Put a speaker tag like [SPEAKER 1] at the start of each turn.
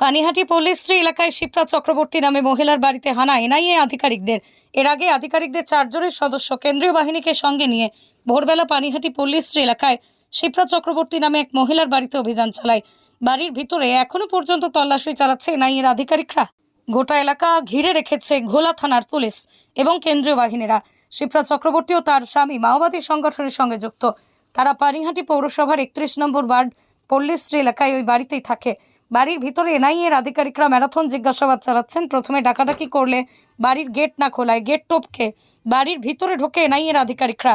[SPEAKER 1] পানিহাটি পল্লীশ্রী এলাকায় শিপ্রা চক্রবর্তী নামে মহিলার বাড়িতে হানা এনআইএ আধিকারিকদের। এর আগে আধিকারিকদের চারজনের সদস্য কেন্দ্রীয় বাহিনীকে সঙ্গে নিয়ে ভোরবেলা পানিহাটি পল্লীশ্রী এলাকায় শিপ্রা চক্রবর্তী নামে এক মহিলার বাড়িতে অভিযান চালায়। বাড়ির ভিতরে এখনও পর্যন্ত তল্লাশি চালাচ্ছে এনআইএর আধিকারিকরা। গোটা এলাকা ঘিরে রেখেছে ঘোলা থানার পুলিশ এবং কেন্দ্রীয় বাহিনীরা। শিপ্রা চক্রবর্তী ও তার স্বামী মাওবাদী সংগঠনের সঙ্গে যুক্ত। তারা পানিহাটি পৌরসভার একত্রিশ নম্বর ওয়ার্ড পল্লীশ্রী এলাকায় ওই বাড়িতেই থাকে। বাড়ির ভিতরে এনআইএর আধিকারিকরা ম্যারাথন জিজ্ঞাসাবাদ চালাচ্ছেন। প্রথমে ডাকাডাকি করলে বাড়ির গেট না খোলায়, গেট টপকে বাড়ির ভিতরে ঢোকে এনআইএর আধিকারিকরা।